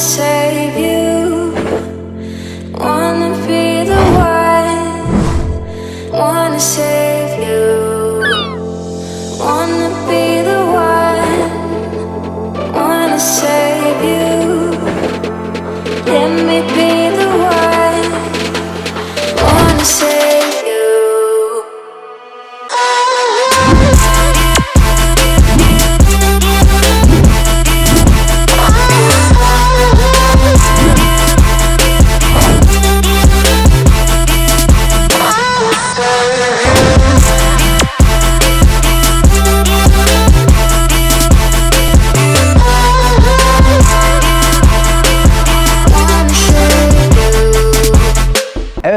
say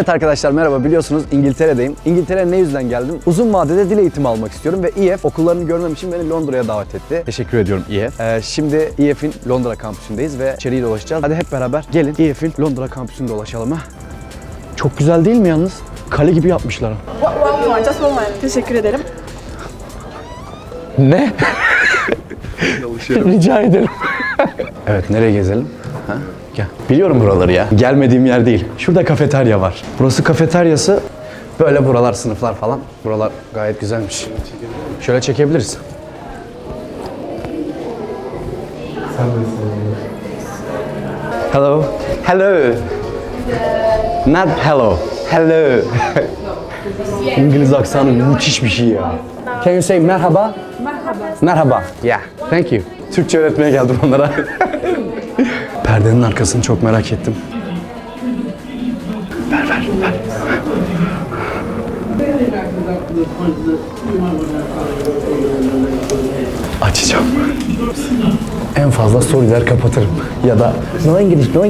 Evet arkadaşlar merhaba biliyorsunuz İngiltere'deyim. İngiltere'ye ne yüzden geldim? Uzun vadede dil eğitimi almak istiyorum ve EF okullarını görmem için beni Londra'ya davet etti. Teşekkür ediyorum EF. Ee, şimdi EF'in Londra kampüsündeyiz ve içeriği dolaşacağız. Hadi hep beraber gelin EF'in Londra kampüsünde dolaşalım ha. Çok güzel değil mi yalnız? Kale gibi yapmışlar. One more, just one more. Teşekkür ederim. Ne? Rica ederim. evet nereye gezelim? Ha? Gel. Biliyorum buraları ya. Gelmediğim yer değil. Şurada kafeterya var. Burası kafeteryası. Böyle buralar sınıflar falan. Buralar gayet güzelmiş. Şöyle çekebiliriz. Hello. Hello. Not hello. Hello. İngiliz aksanı müthiş bir şey ya. Can you say merhaba? Merhaba. Yeah. Thank you. Türkçe öğretmeye geldim onlara. Perdenin arkasını çok merak ettim. Ver ver ver. Açacağım. En fazla storyler kapatırım. Ya da no İngiliz, no.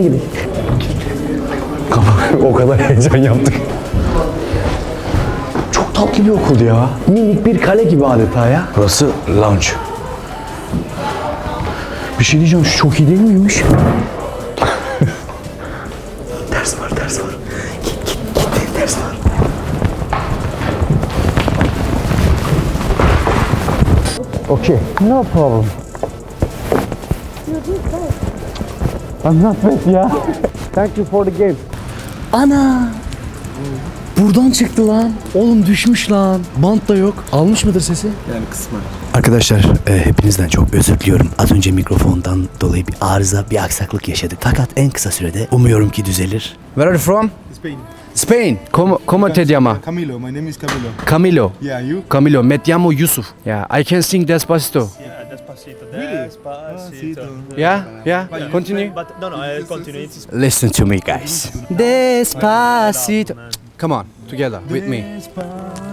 Kafa- o kadar heyecan yaptık. Çok tatlı bir okul ya. Minik bir kale gibi adeta ya. Burası lounge. Bir şey diyeceğim şu çok iyi değil miymiş? Okay, no problem. I'm not bad ya. Thank you for the game. Ana! Buradan çıktı lan. Oğlum düşmüş lan. Bant da yok. Almış mıdır sesi? Arkadaşlar e, hepinizden çok özür diliyorum. Az önce mikrofondan dolayı bir arıza, bir aksaklık yaşadık. Fakat en kısa sürede umuyorum ki düzelir. Where are you from? Spain. Spain. ¿Cómo, cómo te llama? Camilo, my name is Camilo. Camilo. Yeah, you? Camilo, me llamo Yusuf. Yeah, I can sing Despacito. Yeah, despacito. Really? Despacito. Yeah, yeah. Continue. But no, no, I continue. Listen to me guys. Despacito. Come on, together with me.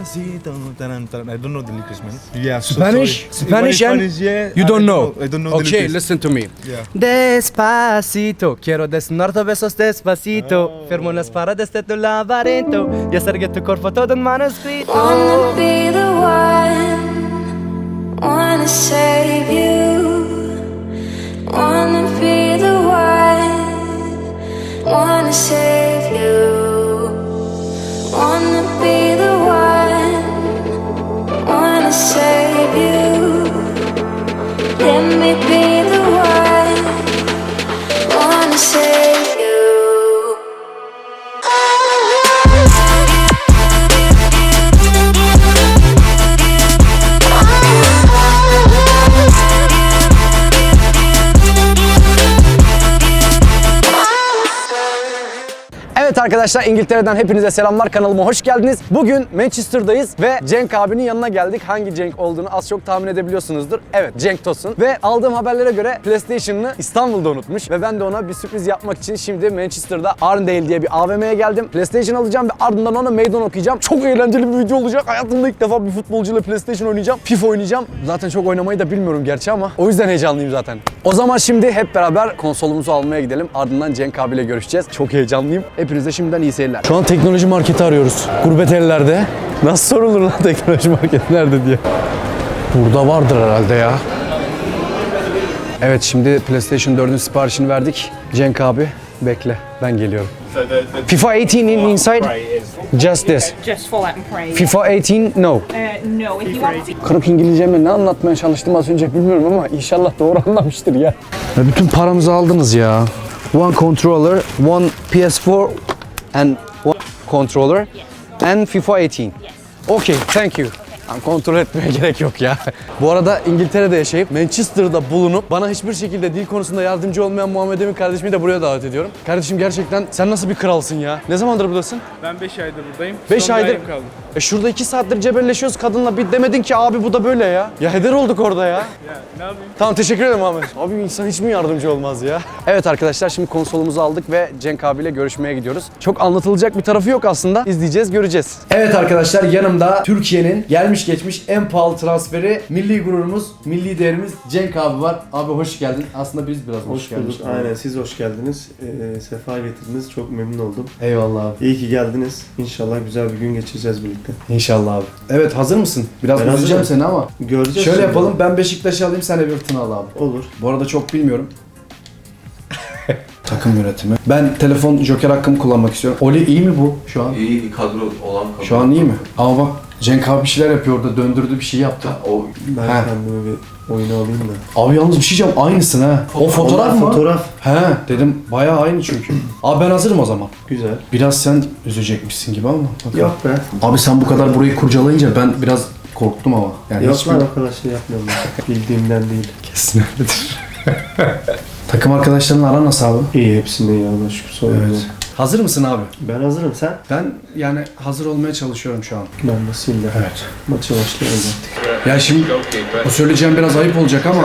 Despacito. Taran, taran. I don't know the lyrics, man. Yeah, so Spanish? sorry. Spanish and Spanish, yeah. You I don't know. I don't know the Okay, lyrics. listen to me. Yeah. Despacito, quiero desnudarte besos despacito. Oh. Firmo las paredes de tu laberinto y hacer que tu cuerpo todo un manuscrito. Wanna be the one, wanna save you. Wanna be the one, wanna save you. say Evet arkadaşlar İngiltere'den hepinize selamlar kanalıma hoş geldiniz. Bugün Manchester'dayız ve Cenk abinin yanına geldik. Hangi Cenk olduğunu az çok tahmin edebiliyorsunuzdur. Evet Cenk Tosun. Ve aldığım haberlere göre PlayStation'ını İstanbul'da unutmuş. Ve ben de ona bir sürpriz yapmak için şimdi Manchester'da Arndale diye bir AVM'ye geldim. PlayStation alacağım ve ardından ona meydan okuyacağım. Çok eğlenceli bir video olacak. Hayatımda ilk defa bir futbolcuyla PlayStation oynayacağım. FIFA oynayacağım. Zaten çok oynamayı da bilmiyorum gerçi ama o yüzden heyecanlıyım zaten. O zaman şimdi hep beraber konsolumuzu almaya gidelim. Ardından Cenk abiyle görüşeceğiz. Çok heyecanlıyım. Hepinize şimdiden iyi seyirler. Şu an teknoloji marketi arıyoruz. Gurbet ellerde. Nasıl sorulur lan teknoloji marketi nerede diye. Burada vardır herhalde ya. Evet şimdi PlayStation 4'ün siparişini verdik. Cenk abi bekle ben geliyorum. FIFA 18 in inside? Just this. just fall out and pray. FIFA 18 no. Uh, no, if you want to Kırık İngilizcemle ne anlatmaya çalıştım az önce bilmiyorum ama inşallah doğru anlamıştır ya. ya bütün paramızı aldınız ya. one controller, one PS4 and one controller and FIFA 18. Okay, thank you. Kontrol etmeye gerek yok ya. Bu arada İngiltere'de yaşayıp Manchester'da bulunup bana hiçbir şekilde dil konusunda yardımcı olmayan Muhammed Emin kardeşimi de buraya davet ediyorum. Kardeşim gerçekten sen nasıl bir kralsın ya? Ne zamandır buradasın? Ben 5 aydır buradayım. 5 Son bir aydır. ayım kaldı. E şurada 2 saattir cebelleşiyoruz kadınla. Bir demedin ki abi bu da böyle ya. Ya heder olduk orada ya. Ya ne yapayım? Tamam teşekkür ederim Ahmet. Abi insan hiç mi yardımcı olmaz ya? Evet arkadaşlar şimdi konsolumuzu aldık ve Cenk abiyle görüşmeye gidiyoruz. Çok anlatılacak bir tarafı yok aslında. İzleyeceğiz, göreceğiz. Evet arkadaşlar yanımda Türkiye'nin gelmiş geçmiş en pahalı transferi milli gururumuz, milli değerimiz Cenk abi var. Abi hoş geldin. Aslında biz biraz hoş, Hoş bulduk. gelmiştik. Aynen siz hoş geldiniz. Ee, sefa getirdiniz. Çok memnun oldum. Eyvallah abi. İyi ki geldiniz. İnşallah güzel bir gün geçireceğiz birlikte. İnşallah abi. Evet hazır mısın? Biraz Ben üzeceğim seni ama. Göreceğiz. Şöyle yapalım ben Beşiktaş'ı alayım sen Everton'u al abi. Olur. Bu arada çok bilmiyorum. Takım yönetimi. Ben telefon joker hakkımı kullanmak istiyorum. Oli iyi mi bu şu an? İyi kadro olan kadro. Şu an iyi mi? Ama bak Cenk abi bir şeyler yapıyor orada döndürdü bir şey yaptı. O Ben Ha. kendime bir oyunu alayım da. Abi yalnız bir şey diyeceğim aynısın ha. O fotoğraf Onlar mı? Fotoğraf. He dedim bayağı aynı çünkü. Abi ben hazırım o zaman. Güzel. Biraz sen üzecekmişsin gibi ama. bakalım. Yok be. Abi sen bu kadar burayı kurcalayınca ben biraz korktum ama. Yani Yok hiç lan o kadar şey yapmıyorum ben. Bildiğimden değil. Kesin öyledir. Takım arkadaşlarınla aran nasıl abi? İyi hepsinde iyi Allah'a şükür sorun Evet. yok. Hazır mısın abi? Ben hazırım sen? Ben yani hazır olmaya çalışıyorum şu an. Ben de sil de. Evet. Maça başlayalım artık. Ya şimdi bu söyleyeceğim biraz ayıp olacak ama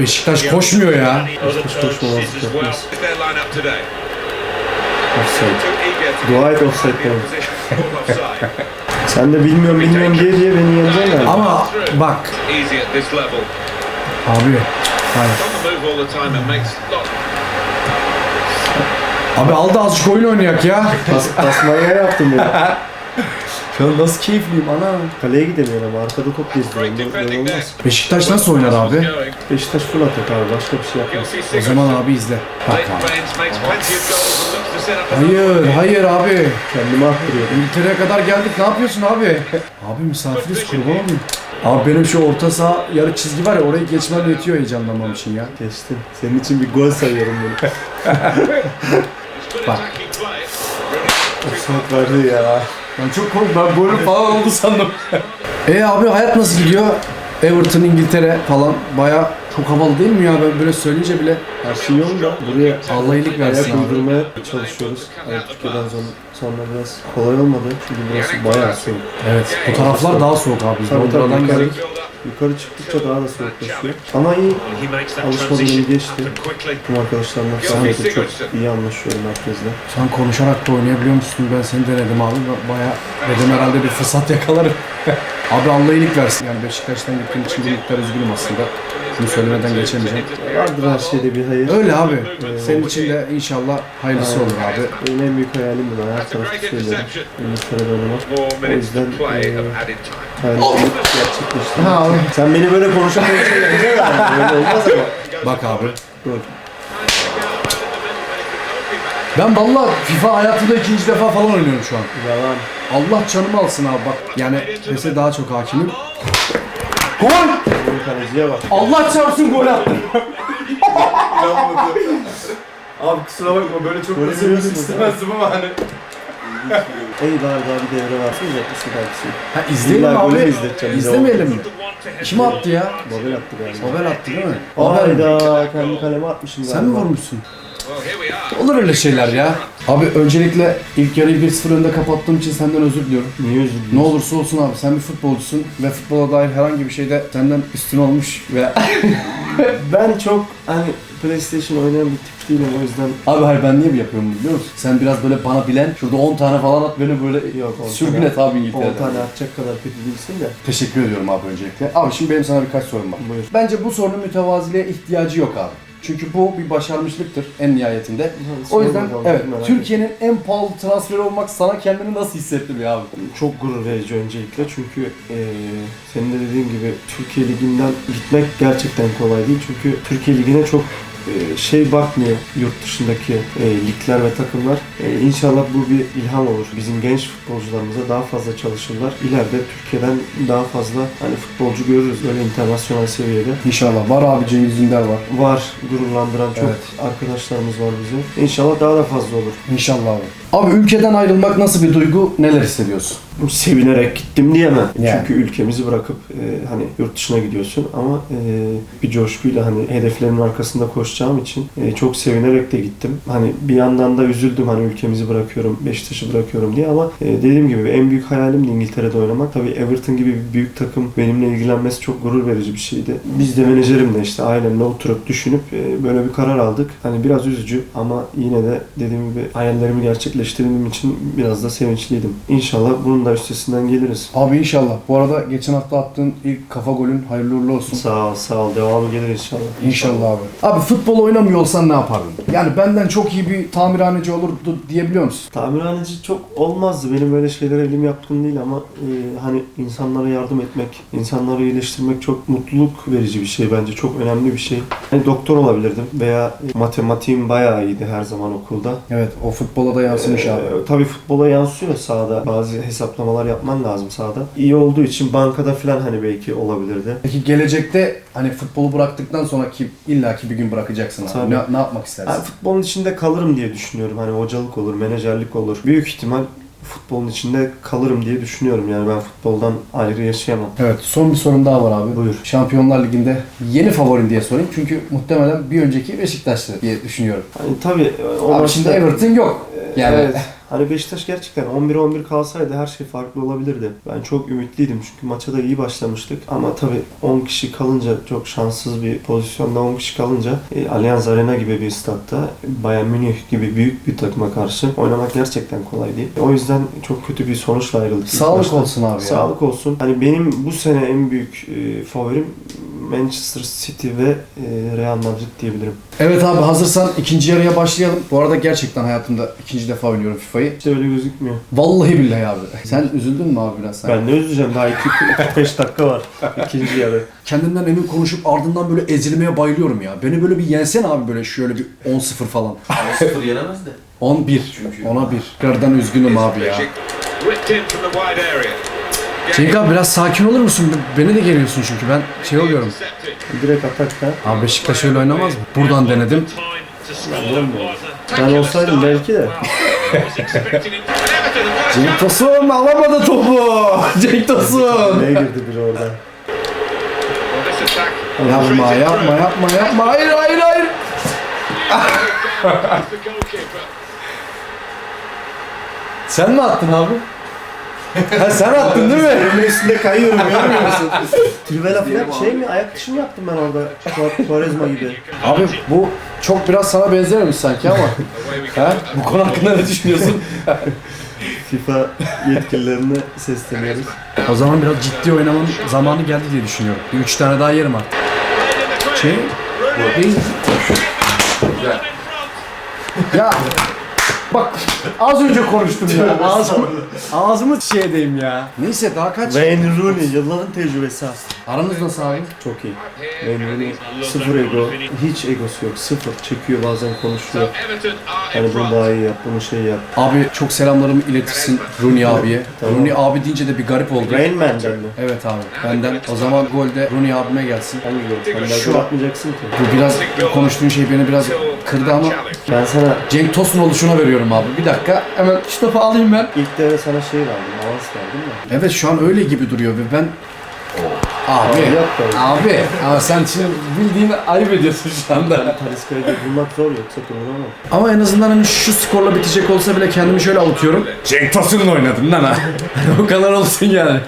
Beşiktaş koşmuyor ya. Hiç koşmamazlık yapmaz. Offside. Dua et offside'den. Sen de bilmiyorum bilmiyorum diye diye beni yeneceksin galiba. Ama bak abi hayır. Abi aldı azıcık oyun oynayak ya. Pas, pasmaya yaptım beni. Şu an nasıl keyifliyim ana. Kaleye gidemiyorum. Arkada top gezdiriyorum. Böyle olmaz. Beşiktaş nasıl oynar abi? Beşiktaş full atak abi. Başka bir şey yapmaz. O zaman abi izle. Bak abi. Hayır, hayır abi. Kendimi attırıyorum. İngiltere'ye kadar geldik. Ne yapıyorsun abi? Abi misafiriz kurban olayım. Abi benim şu orta saha yarı çizgi var ya orayı geçmem yetiyor heyecanlanmam için ya. Geçtim. Senin için bir gol sayıyorum bunu. Bak. Offside verdi ya. Ben çok korktum. Ben golüm falan oldu sandım. e abi hayat nasıl gidiyor? Everton, İngiltere falan baya çok havalı değil mi ya? Ben böyle söyleyince bile Her şey yolunda. Buraya Allah iyilik versin ayak uydurmaya çalışıyoruz. Yani Türkiye'den sonra, sonra biraz kolay olmadı. Çünkü burası bayağı soğuk. Evet. Bu taraflar daha soğuk abi. Tabii tabii geldik. Yukarı çıktıkça daha da soğuklaşıyor. Ama iyi. Alışmadım iyi geçti. Tüm arkadaşlarımla falan da çok iyi anlaşıyorum herkesle. Sen konuşarak da oynayabiliyor musun? Ben seni denedim abi. Baya dedim herhalde bir fırsat yakalarım. abi Allah iyilik versin. Yani Beşiktaş'tan gittiğim için bir miktar üzgünüm aslında. Bunu söylemeden geçemeyeceğim. Vardır her şeyde bir hayır. Öyle abi. Senin için de inşallah hayırlısı olur abi. Benim en büyük hayalim bu. Her tarafta söylüyorum. İngiltere'de oynamak. O yüzden eee hayalim gerçekleşti. Ha abi. Sen beni böyle konuşa konuşa yeneceksin yani. Böyle olmaz ama. Bak abi. Dur. Ben valla FIFA hayatımda ikinci defa falan oynuyorum şu an. Yalan. Allah canımı alsın abi bak. Yani PES'e daha çok hakimim. Gol! Benim kaleciye bak. Allah çarpsın gol attım. Abi kusura bakma böyle çok Böyle biliyorsunuz, istemezdim ama hani. Ey bari daha bir devre versene yapmışsın kardeşim. Ha izleyelim İlla golü abi. izleteceğim. İzlemeyelim mi? Kim attı ya? Babel attı galiba. Haber attı değil mi? Haber. Hayda kendi kaleme atmışım. Sen mi vurmuşsun? Olur öyle şeyler ya. Abi öncelikle ilk yarıyı 1-0 önde kapattığım için senden özür diliyorum. Niye özür Ne olursa olsun abi sen bir futbolcusun ve futbola dair herhangi bir şeyde senden üstün olmuş ve Ben çok hani PlayStation oynayan bir tip değilim o yüzden Abi hayır ben niye mi yapıyorum biliyor musun? Sen biraz böyle bana bilen, şurada 10 tane falan at beni böyle Yok, on sürgün tane- et abi 10 İngiltere'de. tane atacak kadar kötü değilsin de. Teşekkür ediyorum abi öncelikle. Abi şimdi benim sana birkaç sorum var. Buyur. Bence bu sorunun mütevaziliğe ihtiyacı yok abi. Çünkü bu bir başarmışlıktır en nihayetinde. O yüzden bakalım, evet merak Türkiye'nin en pahalı transferi olmak sana kendini nasıl hissettiriyor abi? Çok gurur verici öncelikle çünkü eee senin de dediğin gibi Türkiye Ligi'nden gitmek gerçekten kolay değil. Çünkü Türkiye Ligi'ne çok şey bakmıyor yurt dışındaki e, ligler ve takımlar. E, İnşallah bu bir ilham olur. Bizim genç futbolcularımıza daha fazla çalışırlar. İleride Türkiye'den daha fazla hani futbolcu görürüz böyle internasyonel seviyede. İnşallah. Var abi Cengiz Ünder var. Var gururlandıran çok Evet. arkadaşlarımız var bize. İnşallah daha da fazla olur. İnşallah abi. Abi ülkeden ayrılmak nasıl bir duygu? Neler hissediyorsun? Sevinerek gittim diyemem. Yani. Çünkü ülkemizi bırakıp e, hani yurt dışına gidiyorsun ama e, bir coşkuyla hani hedeflerimin arkasında koşacağım için e, çok sevinerek de gittim. Hani bir yandan da üzüldüm hani ülkemizi bırakıyorum, Beşiktaş'ı bırakıyorum diye ama e, dediğim gibi en büyük hayalim de İngiltere'de oynamak. Tabii Everton gibi bir büyük takım benimle ilgilenmesi çok gurur verici bir şeydi. Biz de menajerimle işte ailemle oturup düşünüp e, böyle bir karar aldık. Hani biraz üzücü ama yine de dediğim gibi hayallerimi gerçekleştirdiğim için biraz da sevinçliydim. İnşallah bunun da üstesinden geliriz. Abi inşallah. Bu arada geçen hafta attığın ilk kafa golün hayırlı uğurlu olsun. Sağ ol, sağ ol. Devamı gelir inşallah. İnşallah abi. Abi futbol oynamıyor olsan ne yapardın? Yani benden çok iyi bir tamirhaneci olurdu diyebiliyor musun? Tamirhaneci çok olmazdı. Benim böyle şeylere elim yatkın değil ama e, hani insanlara yardım etmek, insanları iyileştirmek çok mutluluk verici bir şey bence. Çok önemli bir şey. Hani doktor olabilirdim veya matematiğim bayağı iyiydi her zaman okulda. Evet o futbola da yansımış abi. Ee, tabii futbola yansıyor sahada. Bazı hesaplamalar yapman lazım sahada. İyi olduğu için bankada falan hani belki olabilirdi. Peki gelecekte hani futbolu bıraktıktan sonra ki illaki bir gün bırakacaksın abi. Tabii. Ne, ne yapmak istersin? Yani futbolun içinde kalırım diye düşünüyorum. Hani hocalık olur, menajerlik olur. Büyük ihtimal futbolun içinde kalırım diye düşünüyorum. Yani ben futboldan ayrı yaşayamam. Evet son bir sorum daha var abi. Buyur. Şampiyonlar Ligi'nde yeni favorin diye sorayım. Çünkü muhtemelen bir önceki Beşiktaş'tı diye düşünüyorum. Hani tabii o Abi maçta- şimdi Everton yok. Yani Evet. Hani Beşiktaş gerçekten 11-11 kalsaydı her şey farklı olabilirdi. Ben çok ümitliydim çünkü maça da iyi başlamıştık. Ama tabii 10 kişi kalınca çok şanssız bir pozisyonda 10 kişi kalınca e, Allianz Arena gibi bir statta Bayern Münih gibi büyük bir takıma karşı oynamak gerçekten kolay değil. O yüzden çok kötü bir sonuçla ayrıldık. Sağlık olsun abi ya. Sağlık olsun. Hani benim bu sene en büyük e, favorim Manchester City ve e, Real Madrid diyebilirim. Evet abi hazırsan ikinci yarıya başlayalım. Bu arada gerçekten hayatımda ikinci defa oynuyorum FIFA'yı. İşte öyle gözükmüyor. Vallahi billahi abi. Sen üzüldün mü abi biraz sen? Ben ne üzüleceğim daha 2-5 dakika var ikinci yarı. Kendimden emin konuşup ardından böyle ezilmeye bayılıyorum ya. Beni böyle bir yensen abi böyle şöyle bir 10-0 falan. 0 yenemez de. 11. Ona 1. Tekrardan üzgünüm abi ya. Cenk abi biraz sakin olur musun? Beni de geliyorsun çünkü ben şey oluyorum. Direkt atakta. Abi Beşiktaş öyle oynamaz mı? Buradan denedim. Ben olsaydım belki de. Cenk Tosun alamadı topu. Cenk Tosun. Neye girdi biri orada? Yapma yapma yapma yapma. Hayır hayır hayır. Sen mi attın abi? Ha sen attın değil mi? Önüne üstünde kayıyorum görmüyor musun? Trivela falan şey mi? Ayak dışı mı yaptım ben orada? Tuar- Tuarezma gibi. Abi bu çok biraz sana benzememiş sanki ama. ha? Bu konu hakkında ne düşünüyorsun? FIFA yetkililerine sesleniyoruz. O zaman biraz ciddi oynamanın zamanı geldi diye düşünüyorum. Bir üç tane daha yerim artık. Şey, değil. Ya bak az önce konuştum ya. Ağzımı, ağzımı şeydeyim ya. Neyse daha kaç? Wayne Rooney yılların tecrübesi aslında. Aranız nasıl abi? Çok iyi. Wayne Rooney sıfır ego. Hiç egosu yok. Sıfır. Çekiyor bazen konuşuyor. Hani bunu daha iyi yap, bunu şey yap. Abi çok selamlarımı iletirsin Rooney abiye. Tamam. Rooney abi deyince de bir garip oldu. Rain Man'den mi? Evet abi benden. O zaman golde Rooney abime gelsin. Hangi gol? Sen Şu atmayacaksın ki. Bu biraz konuştuğun şey beni biraz kırdı ama Ben sana Cenk Tosun oluşuna veriyorum abi. Bir dakika hemen topu alayım ben. ilk devre sana şey verdim. Avans verdim de. Evet şu an öyle gibi duruyor ve ben... Abi, Yap da. abi ama sen şimdi bildiğini ayıp ediyorsun şu anda. Taliska'yı da bulmak zor yoksa kullanamam. Ama en azından hani şu skorla bitecek olsa bile kendimi şöyle avutuyorum. Cenk Tosun'la oynadım lan ha. o kadar olsun yani.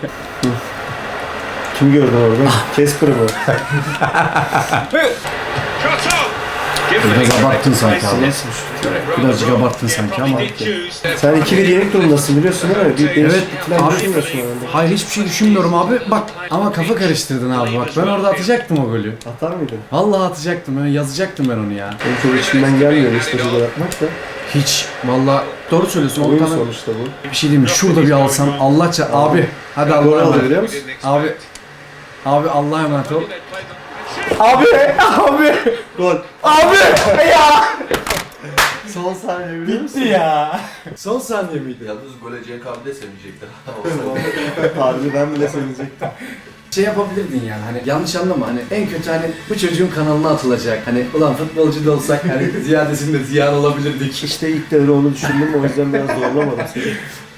Kim gördü orada? Casper mı? Biraz abarttın sanki abi. Birazcık abarttın sanki ama. Sen 2-1 yenik durumdasın biliyorsun değil mi? Bir Evet falan abi. düşünmüyorsun. Hayır hiçbir şey düşünmüyorum abi. Bak ama kafa karıştırdın abi bak. Ben orada atacaktım o golü. Atar mıydın? Vallahi atacaktım. Ben yazacaktım ben onu ya. Benim çok içimden gelmiyor Beşiktaş'ı gol atmak da. Hiç. Vallahi doğru söylüyorsun. Oyun Ortadan sonuçta bu. bir şey diyeyim mi? Şurada bir alsam Allahça abi. Hadi Gol Allah'a aldı emanet. biliyor musun? Abi. Abi Allah'a emanet ol. Abi, abi. Gol. Abi ya. Son saniye biliyor musun? ya. Son saniye miydi? Yalnız gole abi de sevecektir. Harbi ben bile sevinecektim. Şey yapabilirdin yani hani yanlış anlama hani en kötü hani bu çocuğun kanalına atılacak. Hani ulan futbolcu da olsak hani ziyadesinde ziyan olabilirdik. İşte ilk devre onu düşündüm o yüzden biraz zorlamadım seni.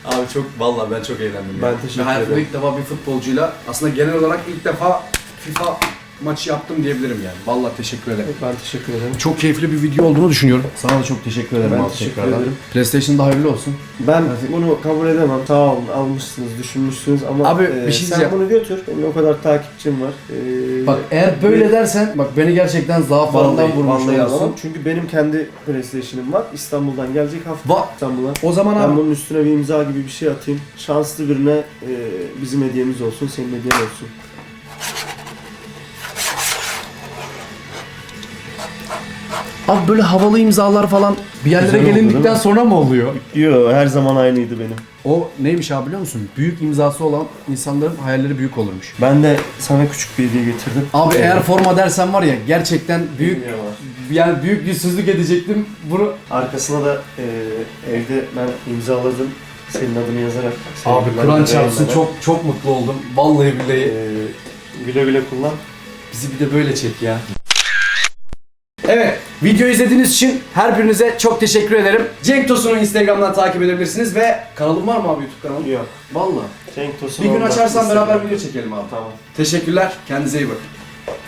Abi çok vallahi ben çok eğlendim. Ben ya. teşekkür Ve hayatımda ederim. ilk defa bir futbolcuyla aslında genel olarak ilk defa FIFA maçı yaptım diyebilirim yani. Vallahi teşekkür ederim. Ben teşekkür ederim. Çok keyifli bir video olduğunu düşünüyorum. Sana da çok teşekkür ederim Ben abi teşekkür tekrardan. ederim. PlayStation'da hayırlı olsun. Ben bunu kabul edemem. Sağ olun almışsınız, düşünmüşsünüz ama Abi, e, bir şey sen diyeceğim. bunu götür. Benim o kadar takipçim var. E, Bak eğer böyle dersen bak beni gerçekten zaaflarından vallahi, vurmuş vallahi olursun. Çünkü benim kendi PlayStation'ım var. İstanbul'dan gelecek hafta Va İstanbul'a. o zaman Ben abi bunun üstüne bir imza gibi bir şey atayım. Şanslı birine e, bizim hediyemiz olsun, senin hediyen olsun. Abi böyle havalı imzalar falan bir yerlere Güzel oldu, gelindikten değil mi? sonra mı oluyor? Yo her zaman aynıydı benim. O neymiş abi biliyor musun? Büyük imzası olan insanların hayalleri büyük olurmuş. Ben de sana küçük bir hediye getirdim. Abi eğer forma dersen var ya gerçekten büyük yani büyük yüzsüzlük edecektim. Bunu Arkasına da e, evde ben imzaladım. Senin adını yazarak. abi Kur'an çarpsın çok çok mutlu oldum. Vallahi billahi E, güle güle kullan. bizi bir de böyle çek ya. Evet, video izlediğiniz için her birinize çok teşekkür ederim. Cenk Tosun'u Instagram'dan takip edebilirsiniz ve kanalım var mı abi YouTube kanalı? Yok. Vallahi. Cenk Tosun Bir gün olmaz. açarsan beraber video çekelim abi. Tamam. Teşekkürler. Kendinize iyi bakın.